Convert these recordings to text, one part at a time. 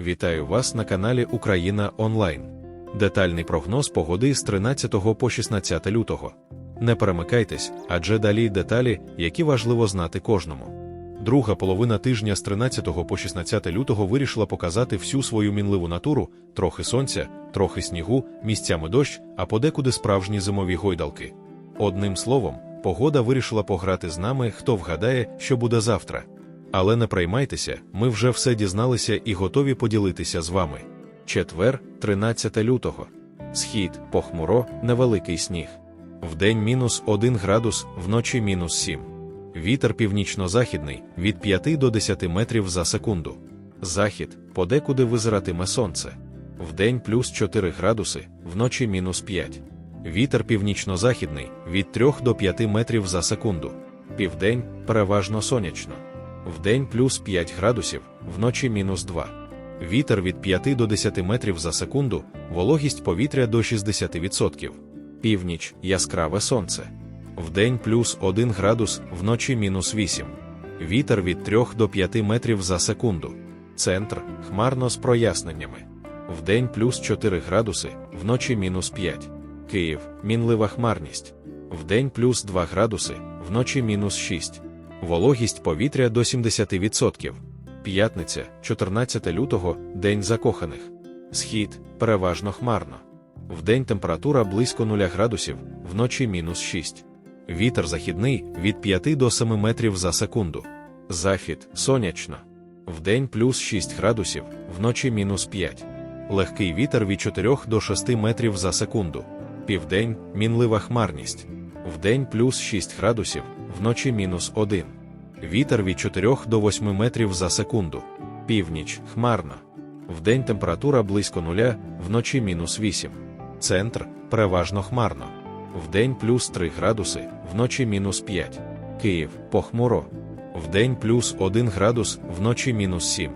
Вітаю вас на каналі Україна Онлайн. Детальний прогноз погоди з 13 по 16 лютого. Не перемикайтесь, адже далі деталі, які важливо знати кожному. Друга половина тижня з 13 по 16 лютого вирішила показати всю свою мінливу натуру: трохи сонця, трохи снігу, місцями дощ, а подекуди справжні зимові гойдалки. Одним словом, погода вирішила пограти з нами, хто вгадає, що буде завтра. Але не приймайтеся, ми вже все дізналися і готові поділитися з вами. Четвер, 13 лютого. Схід, похмуро, невеликий сніг. Вдень мінус 1 градус, вночі мінус 7. Вітер північно-західний від 5 до 10 метрів за секунду. Захід, подекуди визиратиме сонце. Вдень плюс 4 градуси, вночі мінус 5. Вітер північно-західний від 3 до 5 метрів за секунду. Південь переважно сонячно. Вдень плюс 5 градусів, вночі мінус 2. Вітер від 5 до 10 метрів за секунду, вологість повітря до 60%. Північ яскраве сонце. Вдень плюс 1 градус, вночі мінус 8. Вітер від 3 до 5 метрів за секунду. Центр хмарно з проясненнями. Вдень плюс 4 градуси, вночі мінус 5. Київ мінлива хмарність. Вдень плюс 2 градуси, вночі мінус 6. Вологість повітря до 70%. П'ятниця, 14 лютого, День закоханих. Схід переважно хмарно. Вдень температура близько 0 градусів, вночі мінус 6. Вітер західний від 5 до 7 метрів за секунду. Захід сонячно. Вдень плюс 6 градусів, вночі мінус 5. Легкий вітер від 4 до 6 метрів за секунду. Південь мінлива хмарність. Вдень плюс 6 градусів, вночі мінус 1. Вітер від 4 до 8 метрів за секунду. Північ хмарно. Вдень температура близько нуля, вночі мінус 8. Центр переважно хмарно. Вдень плюс 3 градуси, вночі мінус 5. Київ похмуро. Вдень плюс 1 градус, вночі мінус 7.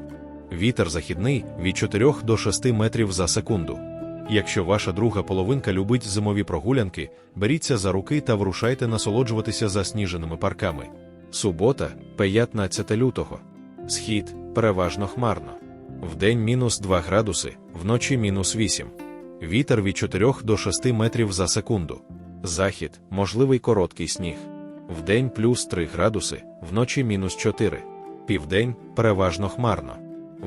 Вітер західний від 4 до 6 метрів за секунду. Якщо ваша друга половинка любить зимові прогулянки, беріться за руки та врушайте насолоджуватися засніженими парками. Субота, 15 лютого. Схід переважно хмарно. Вдень мінус 2 градуси, вночі мінус 8. Вітер від 4 до 6 метрів за секунду. Захід можливий короткий сніг. Вдень плюс 3 градуси, вночі мінус 4. Південь переважно хмарно.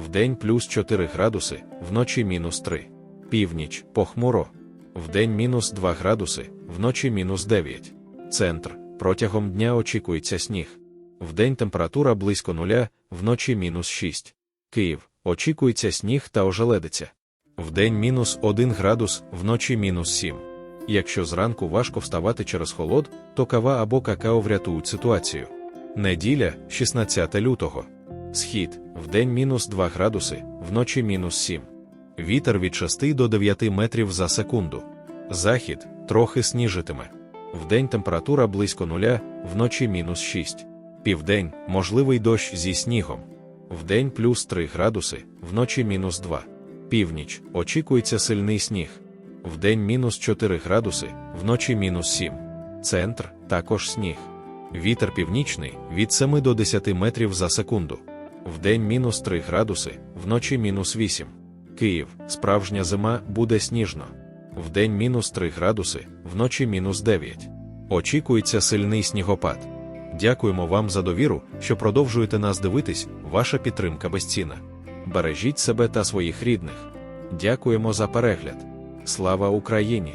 Вдень плюс 4 градуси, вночі мінус 3. Північ похмуро. Вдень мінус 2 градуси, вночі мінус 9. Центр протягом дня очікується сніг. Вдень температура близько нуля, вночі мінус 6. Київ очікується сніг та ожеледиця. Вдень мінус 1 градус, вночі мінус 7. Якщо зранку важко вставати через холод, то кава або какао врятують ситуацію. Неділя, 16 лютого. Схід вдень мінус 2 градуси, вночі мінус 7. Вітер від 6 до 9 метрів за секунду. Захід трохи сніжитиме. Вдень температура близько нуля, вночі мінус 6. Південь можливий дощ зі снігом. Вдень плюс 3 градуси, вночі мінус 2. Північ очікується сильний сніг. Вдень мінус 4 градуси, вночі мінус 7. Центр також сніг. Вітер північний від 7 до 10 метрів за секунду. Вдень мінус 3 градуси, вночі мінус 8. Київ, справжня зима буде сніжно. Вдень мінус 3 градуси, вночі мінус 9. Очікується сильний снігопад. Дякуємо вам за довіру, що продовжуєте нас дивитись, ваша підтримка безцінна. Бережіть себе та своїх рідних. Дякуємо за перегляд. Слава Україні!